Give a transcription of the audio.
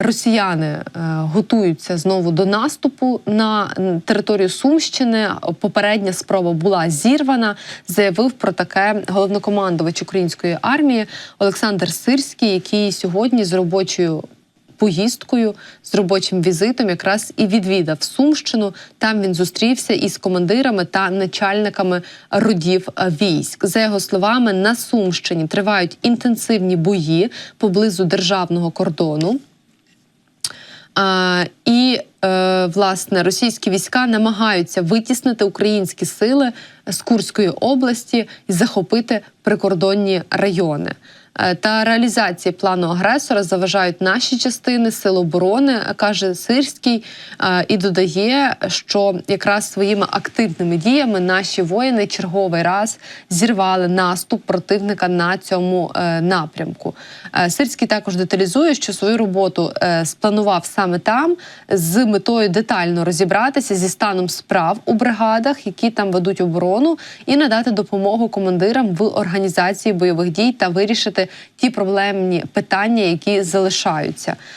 Росіяни е, готуються знову до наступу на територію Сумщини. Попередня спроба була зірвана. Заявив про таке головнокомандувач української армії Олександр Сирський, який сьогодні з робочою поїздкою з робочим візитом якраз і відвідав Сумщину. Там він зустрівся із командирами та начальниками родів військ. За його словами, на Сумщині тривають інтенсивні бої поблизу державного кордону. І е, власне російські війська намагаються витіснити українські сили з Курської області і захопити прикордонні райони. Е, Та реалізації плану агресора заважають наші частини сил оборони, каже Сирський, е, і додає, що якраз своїми активними діями наші воїни черговий раз зірвали наступ противника на цьому е, напрямку. Сирський також деталізує, що свою роботу спланував саме там з метою детально розібратися зі станом справ у бригадах, які там ведуть оборону, і надати допомогу командирам в організації бойових дій та ті проблемні питання, які залишаються.